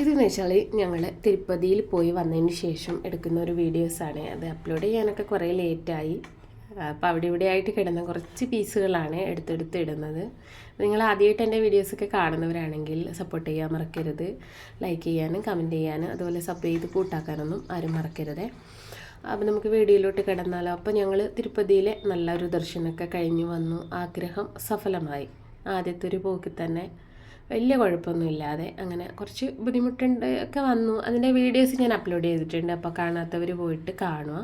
ഇതെന്ന് വെച്ചാൽ ഞങ്ങൾ തിരുപ്പതിയിൽ പോയി വന്നതിന് ശേഷം എടുക്കുന്ന ഒരു വീഡിയോസാണ്. അത് അപ്ലോഡ് ചെയ്യാനൊക്കെ കുറേ ലേറ്റായി. അപ്പോൾ അവിടെ ഇവിടെ ആയിട്ട് കിടന്ന കുറച്ച് പീസുകളാണ് എടുത്തെടുത്ത് ഇടുന്നത്. നിങ്ങൾ ആദ്യമായിട്ട് എന്റെ വീഡിയോസൊക്കെ കാണുന്നവരാണെങ്കിൽ സപ്പോർട്ട് ചെയ്യാൻ മറക്കരുത്. ലൈക്ക് ചെയ്യാനും കമന്റ് ചെയ്യാനും അതുപോലെ സബ് ചെയ്ത് കൂട്ടാക്കാനൊന്നും ആരും മറക്കരുതേ. അപ്പോൾ നമുക്ക് വീഡിയോയിലോട്ട് കിടന്നാലോ. അപ്പോൾ ഞങ്ങൾ തിരുപ്പതിയിലെ നല്ലൊരു ദർശനമൊക്കെ കഴിഞ്ഞു വന്നു. ആഗ്രഹം സഫലമായി. ആദ്യത്തെ ഒരു പോക്കിൽ തന്നെ വലിയ കുഴപ്പമൊന്നുമില്ലാതെ അങ്ങനെ കുറച്ച് ബുദ്ധിമുട്ടുണ്ട് ഒക്കെ വന്നു. അതിന്റെ വീഡിയോസ് ഞാൻ അപ്ലോഡ് ചെയ്തിട്ടുണ്ട്. അപ്പോൾ കാണാത്തവർ പോയിട്ട് കാണുക.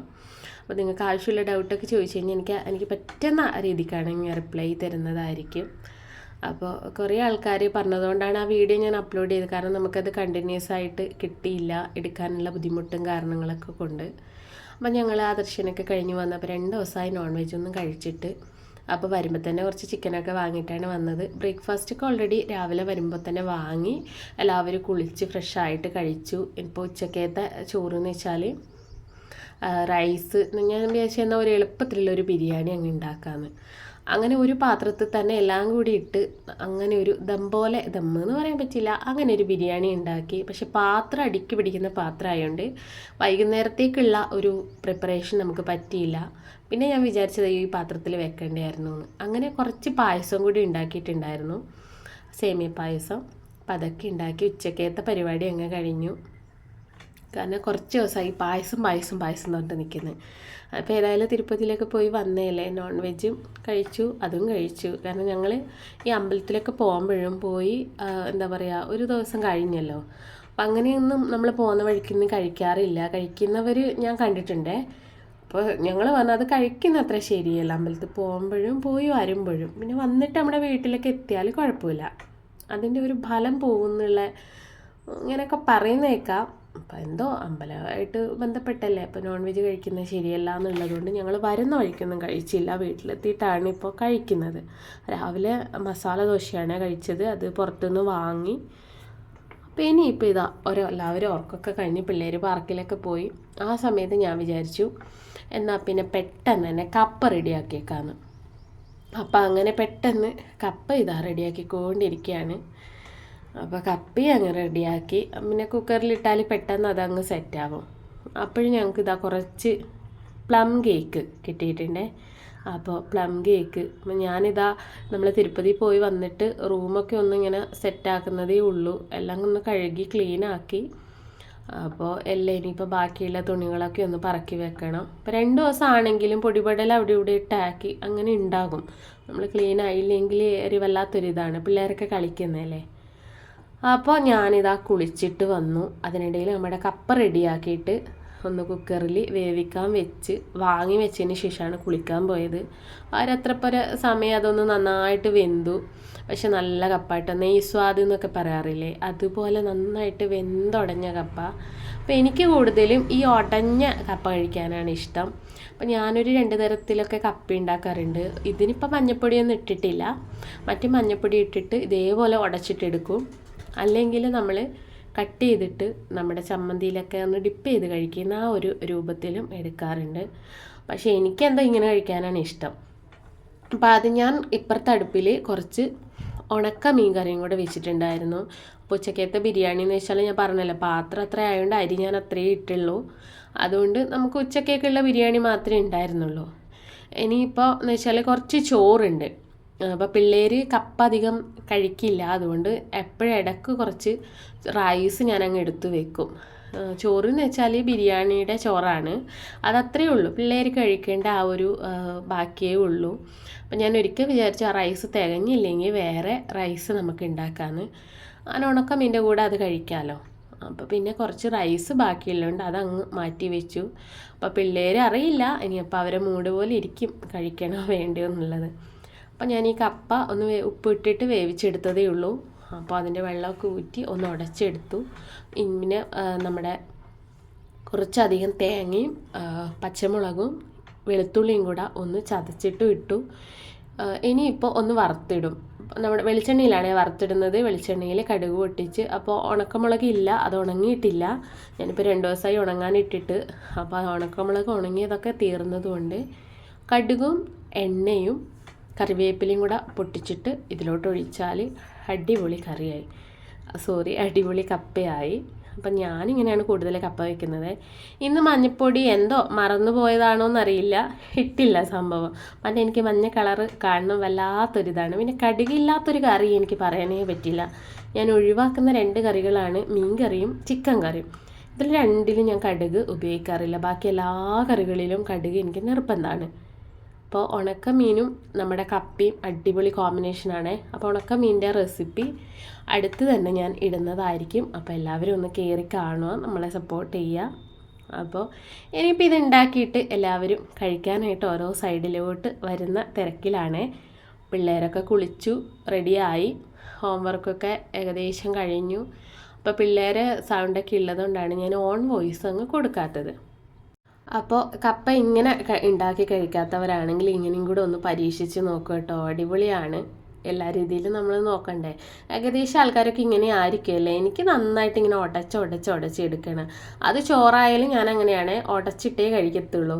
അപ്പോൾ നിങ്ങൾക്ക് ആവശ്യമുള്ള ഡൗട്ടൊക്കെ ചോദിച്ചു കഴിഞ്ഞാൽ എനിക്ക് എനിക്ക് പറ്റുന്ന രീതിക്കാണ് ഞാൻ റിപ്ലൈ തരുന്നതായിരിക്കും. അപ്പോൾ കുറേ ആൾക്കാർ പറഞ്ഞതുകൊണ്ടാണ് ആ വീഡിയോ ഞാൻ അപ്ലോഡ് ചെയ്തത്. കാരണം നമുക്കത് കണ്ടിന്യൂസ് ആയിട്ട് കിട്ടിയില്ല. എടുക്കാനുള്ള ബുദ്ധിമുട്ടും കാരണങ്ങളൊക്കെ കൊണ്ട്. അപ്പം ഞങ്ങൾ ആ ദർശനമൊക്കെ കഴിഞ്ഞ് വന്നപ്പോൾ രണ്ട് ദിവസമായി നോൺ വെജ് ഒന്നും കഴിച്ചിട്ട് അപ്പോൾ വരുമ്പോൾ തന്നെ കുറച്ച് ചിക്കനൊക്കെ വാങ്ങിയിട്ടാണ് വന്നത്. ബ്രേക്ക്ഫാസ്റ്റൊക്കെ ഓൾറെഡി രാവിലെ വരുമ്പോൾ തന്നെ വാങ്ങി. എല്ലാവരും കുളിച്ച് ഫ്രഷായിട്ട് കഴിച്ചു. ഇപ്പോൾ ഉച്ചക്കത്തെ ചോറ് എന്ന് വെച്ചാൽ റൈസ് ഞാൻ വിചാരിച്ചു എന്നാൽ ഒരു എളുപ്പത്തിലുള്ള ഒരു ബിരിയാണി അങ്ങ് ഉണ്ടാക്കാമെന്ന് അങ്ങനെ ഒരു പാത്രത്തിൽ തന്നെ എല്ലാം കൂടി ഇട്ട് അങ്ങനെ ഒരു ദം പോലെ ദം എന്ന് പറയാൻ പറ്റില്ല അങ്ങനെ ഒരു ബിരിയാണി ഉണ്ടാക്കി. പക്ഷെ പാത്രം അടുക്കി പിടിക്കുന്ന പാത്രമായതുകൊണ്ട് വൈകുന്നേരത്തേക്കുള്ള ഒരു പ്രിപ്പറേഷൻ നമുക്ക് പറ്റിയില്ല. പിന്നെ ഞാൻ വിചാരിച്ചത് ഈ പാത്രത്തിൽ വെക്കേണ്ടായിരുന്നു എന്ന്. അങ്ങനെ കുറച്ച് പായസം കൂടി ഉണ്ടാക്കിയിട്ടുണ്ടായിരുന്നു. സേമിയ പായസം. അപ്പം അതൊക്കെ ഉണ്ടാക്കി ഉച്ചക്കത്തെ പരിപാടി അങ്ങ് കഴിഞ്ഞു. കാരണം കുറച്ച് ദിവസമായി പായസം പായസം പായസം എന്ന് പറഞ്ഞിട്ട് നിൽക്കുന്നത് അപ്പോൾ ഏതായാലും തിരുപ്പതിയിലൊക്കെ പോയി വന്നേലേ നോൺ വെജും കഴിച്ചു അതും കഴിച്ചു. കാരണം ഞങ്ങൾ ഈ അമ്പലത്തിലൊക്കെ പോകുമ്പോഴും പോയി എന്താ പറയുക ഒരു ദിവസം കഴിഞ്ഞല്ലോ. അപ്പം അങ്ങനെയൊന്നും നമ്മൾ പോകുന്ന വഴിക്കൊന്നും കഴിക്കാറില്ല. കഴിക്കുന്നവർ ഞാൻ കണ്ടിട്ടുണ്ടേ. അപ്പോൾ ഞങ്ങൾ വന്നത് കഴിക്കുന്ന അത്ര ശരിയല്ല. അമ്പലത്തിൽ പോകുമ്പോഴും പോയി വരുമ്പോഴും. പിന്നെ വന്നിട്ട് നമ്മുടെ വീട്ടിലൊക്കെ എത്തിയാൽ കുഴപ്പമില്ല. അതിന്റെ ഒരു ഫലം പോകുന്നുള്ള ഇങ്ങനെയൊക്കെ പറയുന്നേക്കാം. അപ്പം എന്തോ അമ്പലമായിട്ട് ബന്ധപ്പെട്ടല്ലേ? അപ്പോൾ നോൺ വെജ് കഴിക്കുന്നത് ശരിയല്ല എന്നുള്ളതുകൊണ്ട് ഞങ്ങൾ വരുന്ന വഴിക്കൊന്നും കഴിച്ചില്ല. വീട്ടിലെത്തിയിട്ടാണ് ഇപ്പോൾ കഴിക്കുന്നത്. രാവിലെ മസാല ദോശയാണ് കഴിച്ചത്. അത് പുറത്തുനിന്ന് വാങ്ങി. അപ്പോൾ ഇനിയിപ്പോൾ ഇതാ ഓരോ എല്ലാവരും ഉറക്കമൊക്കെ കഴിഞ്ഞ് പിള്ളേർ പാർക്കിലൊക്കെ പോയി. ആ സമയത്ത് ഞാൻ വിചാരിച്ചു എന്നാൽ പിന്നെ പെട്ടെന്ന് തന്നെ കപ്പ റെഡിയാക്കിയേക്കാന്ന്. അപ്പം അങ്ങനെ പെട്ടെന്ന് കപ്പ ഇതാ റെഡിയാക്കിക്കൊണ്ടിരിക്കുകയാണ് അപ്പോൾ കപ്പി അങ്ങ് റെഡിയാക്കി. പിന്നെ കുക്കറിലിട്ടാൽ പെട്ടെന്ന് അതങ്ങ് സെറ്റാകും അപ്പോഴും ഞങ്ങൾക്ക് ഇതാ കുറച്ച് പ്ലം കേക്ക് കിട്ടിയിട്ടുണ്ട്. അപ്പോൾ പ്ലം കേക്ക്. ഞാനിതാ നമ്മൾ തിരുപ്പതി പോയി വന്നിട്ട് റൂമൊക്കെ ഒന്ന് ഇങ്ങനെ സെറ്റാക്കുന്നതേ ഉള്ളൂ. എല്ലാം ഒന്ന് കഴുകി ക്ലീനാക്കി അപ്പോൾ എല്ലാം ഇനിയിപ്പോൾ ബാക്കിയുള്ള തുണികളൊക്കെ ഒന്ന് പറക്കി വെക്കണം. ഇപ്പോൾ രണ്ട് ദിവസം ആണെങ്കിലും പൊടിപടൽ അവിടെ ഇവിടെ ഇട്ടാക്കി അങ്ങനെ ഉണ്ടാകും. നമ്മൾ ക്ലീൻ ആയില്ലെങ്കിൽ ഒരു പിള്ളേരൊക്കെ കളിക്കുന്നതല്ലേ? അപ്പോൾ ഞാനിതാ കുളിച്ചിട്ട് വന്നു. അതിനിടയിൽ നമ്മുടെ കപ്പ റെഡിയാക്കിയിട്ട് ഒന്ന് കുക്കറിൽ വേവിക്കാൻ വെച്ച് വാങ്ങി വെച്ചതിന് ശേഷമാണ് കുളിക്കാൻ പോയത്. പോലെ സമയം അതൊന്ന് നന്നായിട്ട് വെന്തു. പക്ഷെ നല്ല കപ്പായിട്ട്. നെയ്സ്വാദ് എന്നൊക്കെ പറയാറില്ലേ? അതുപോലെ നന്നായിട്ട് വെന്തുടഞ്ഞ കപ്പ. അപ്പോൾ എനിക്ക് കൂടുതലും ഈ ഉടഞ്ഞ കപ്പ കഴിക്കാനാണ് ഇഷ്ടം. അപ്പോൾ ഞാനൊരു രണ്ട് തരത്തിലൊക്കെ കപ്പ ഉണ്ടാക്കാറുണ്ട്. ഇതിനിപ്പോൾ മഞ്ഞപ്പൊടിയൊന്നും ഇട്ടിട്ടില്ല. മറ്റു മഞ്ഞപ്പൊടി ഇട്ടിട്ട് ഇതേപോലെ ഉടച്ചിട്ടെടുക്കും അല്ലെങ്കിൽ നമ്മൾ കട്ട് ചെയ്തിട്ട് നമ്മുടെ ചമ്മന്തിയിലൊക്കെ ഒന്ന് ഡിപ്പ് ചെയ്ത് കഴിക്കുന്ന ആ ഒരു രൂപത്തിലും എടുക്കാറുണ്ട്. പക്ഷേ എനിക്കെന്താ ഇങ്ങനെ കഴിക്കാനാണ് ഇഷ്ടം. അപ്പോൾ അത് ഞാൻ ഇപ്പുറത്തെ അടുപ്പിൽ കുറച്ച് ഉണക്ക മീൻ കറിയും കൂടെ വെച്ചിട്ടുണ്ടായിരുന്നു. അപ്പോൾ ഉച്ചക്കത്തെ ബിരിയാണി എന്ന് വെച്ചാൽ ഞാൻ പറഞ്ഞല്ലോ പാത്രം അത്ര ആയതുകൊണ്ട് അരി ഞാൻ അത്രയേ ഇട്ടുള്ളൂ. അതുകൊണ്ട് നമുക്ക് ഉച്ചക്കേക്കുള്ള ബിരിയാണി മാത്രമേ ഉണ്ടായിരുന്നുള്ളൂ. ഇനിയിപ്പോൾ എന്ന് വെച്ചാൽ കുറച്ച് ചോറുണ്ട്. അപ്പോൾ പിള്ളേർ കപ്പ അധികം കഴിക്കില്ല. അതുകൊണ്ട് എപ്പോഴും ഇടയ്ക്ക് കുറച്ച് റൈസ് ഞാൻ അങ്ങ് എടുത്ത് വെക്കും. ചോറ് എന്ന് വെച്ചാൽ ബിരിയാണിയുടെ ചോറാണ്. അതത്രേ ഉള്ളൂ. പിള്ളേർ കഴിക്കേണ്ട ആ ഒരു ബാക്കിയേ ഉള്ളൂ. അപ്പം ഞാൻ ഒരിക്കൽ വിചാരിച്ചു ആ റൈസ് തികഞ്ഞില്ലെങ്കിൽ വേറെ റൈസ് നമുക്ക് ഉണ്ടാക്കാമെന്ന് അങ്ങനെ ഉണക്കമീന്റെ കൂടെ അത് കഴിക്കാമല്ലോ അപ്പോൾ പിന്നെ കുറച്ച് റൈസ് ബാക്കിയുള്ളതുകൊണ്ട് അതങ്ങ് മാറ്റി വെച്ചു. അപ്പോൾ പിള്ളേർ അറിയില്ല. ഇനിയപ്പോൾ അവരെ മൂട് പോലെ ഇരിക്കും കഴിക്കണോ വേണ്ടയോ എന്നുള്ളത്. അപ്പോൾ ഞാൻ ഈ കപ്പ ഒന്ന് ഉപ്പിട്ടിട്ട് വേവിച്ചെടുത്തതേ ഉള്ളൂ. അപ്പോൾ അതിന്റെ വെള്ളമൊക്കെ ഊറ്റി ഒന്ന് ഉടച്ചെടുത്തു. പിന്നെ നമ്മുടെ കുറച്ചധികം തേങ്ങയും പച്ചമുളകും വെളുത്തുള്ളിയും കൂടെ ഒന്ന് ചതച്ചിട്ടും ഇട്ടു. ഇനിയിപ്പോൾ ഒന്ന് വറുത്തിടും. നമ്മുടെ വെളിച്ചെണ്ണയിലാണ് വറുത്തിടുന്നത്. വെളിച്ചെണ്ണയിൽ കടുക് പൊട്ടിച്ച് അപ്പോൾ ഉണക്കമുളക് ഇല്ല അത് ഉണങ്ങിയിട്ടില്ല. ഞാനിപ്പോൾ രണ്ട് ദിവസമായി ഉണങ്ങാനിട്ടിട്ട് അപ്പോൾ ഉണക്കമുളക് ഉണങ്ങിയതൊക്കെ തീർന്നതുകൊണ്ട് കടുകും എണ്ണയും കറിവേപ്പിലയും കൂടെ പൊട്ടിച്ചിട്ട് ഇതിലോട്ട് ഒഴിച്ചാൽ അടിപൊളി കറിയായി. സോറി അടിപൊളി കപ്പയായി. അപ്പം ഞാനിങ്ങനെയാണ് കൂടുതൽ കപ്പ വയ്ക്കുന്നത് ഇന്ന് മഞ്ഞപ്പൊടി എന്തോ മറന്നു പോയതാണോ എന്നറിയില്ല ഇട്ടില്ല സംഭവം. പണ്ട് എനിക്ക് മഞ്ഞ കളറ് കാണണം വല്ലാത്തൊരിതാണ്. പിന്നെ കടുകില്ലാത്തൊരു കറി എനിക്ക് പറയാനേ പറ്റില്ല. ഞാൻ ഒഴിവാക്കുന്ന രണ്ട് കറികളാണ് മീൻ കറിയും ചിക്കൻ കറിയും. ഇതിൽ രണ്ടിലും ഞാൻ കടുക് ഉപയോഗിക്കാറില്ല. ബാക്കി എല്ലാ കറികളിലും കടുക് എനിക്ക് നിർബന്ധമാണ് അപ്പോൾ ഉണക്ക മീനും നമ്മുടെ കപ്പയും അടിപൊളി കോമ്പിനേഷനാണ് അപ്പോൾ ഉണക്ക മീനിന്റെ റെസിപ്പി അടുത്ത് തന്നെ ഞാൻ ഇടുന്നതായിരിക്കും. അപ്പോൾ എല്ലാവരും ഒന്ന് കയറി കാണുക നമ്മളെ സപ്പോർട്ട് ചെയ്യുക. അപ്പോൾ ഇനിയിപ്പോൾ ഇത് ഉണ്ടാക്കിയിട്ട് എല്ലാവരും കഴിക്കാനായിട്ട് ഓരോ സൈഡിലോട്ട് വരുന്ന തിരക്കിലാണ്. പിള്ളേരൊക്കെ കുളിച്ചു റെഡിയായി ഹോംവർക്കൊക്കെ ഏകദേശം കഴിഞ്ഞു. അപ്പോൾ പിള്ളേരെ സൗണ്ടൊക്കെ ഉള്ളതുകൊണ്ടാണ് ഞാൻ ഓൺ വോയിസ് അങ്ങ് കൊടുക്കാത്തത്. അപ്പോൾ കപ്പ ഇങ്ങനെ ഉണ്ടാക്കി കഴിക്കാത്തവരാണെങ്കിൽ ഇങ്ങനെയും കൂടെ ഒന്ന് പരീക്ഷിച്ച് നോക്കുക കേട്ടോ. അടിപൊളിയാണ്. എല്ലാ രീതിയിലും നമ്മൾ നോക്കണ്ടേ. ഏകദേശം ആൾക്കാരൊക്കെ ഇങ്ങനെ ആയിരിക്കുമല്ലേ എനിക്ക് നന്നായിട്ട് ഇങ്ങനെ ഉടച്ച് ഉടച്ച് ഉടച്ച് എടുക്കണം. അത് ചോറായാലും ഞാൻ അങ്ങനെയാണ്. ഉടച്ചിട്ടേ കഴിക്കത്തുള്ളൂ.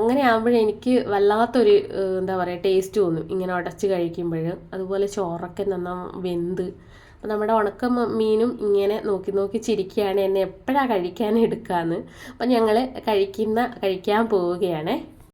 അങ്ങനെ ആകുമ്പോഴേ എനിക്ക് വല്ലാത്തൊരു എന്താ പറയുക ടേസ്റ്റ് തോന്നും ഇങ്ങനെ ഉടച്ച് കഴിക്കുമ്പോൾ അതുപോലെ ചോറൊക്കെ നന്നാ വെന്ത് അപ്പോൾ നമ്മുടെ ഉണക്ക മീനും ഇങ്ങനെ നോക്കി നോക്കി ചിരിക്കുകയാണ്. എന്നെ എപ്പോഴാണ് കഴിക്കാൻ എടുക്കാമെന്ന് അപ്പം ഞങ്ങൾ കഴിക്കുന്ന കഴിക്കാൻ പോവുകയാണ്.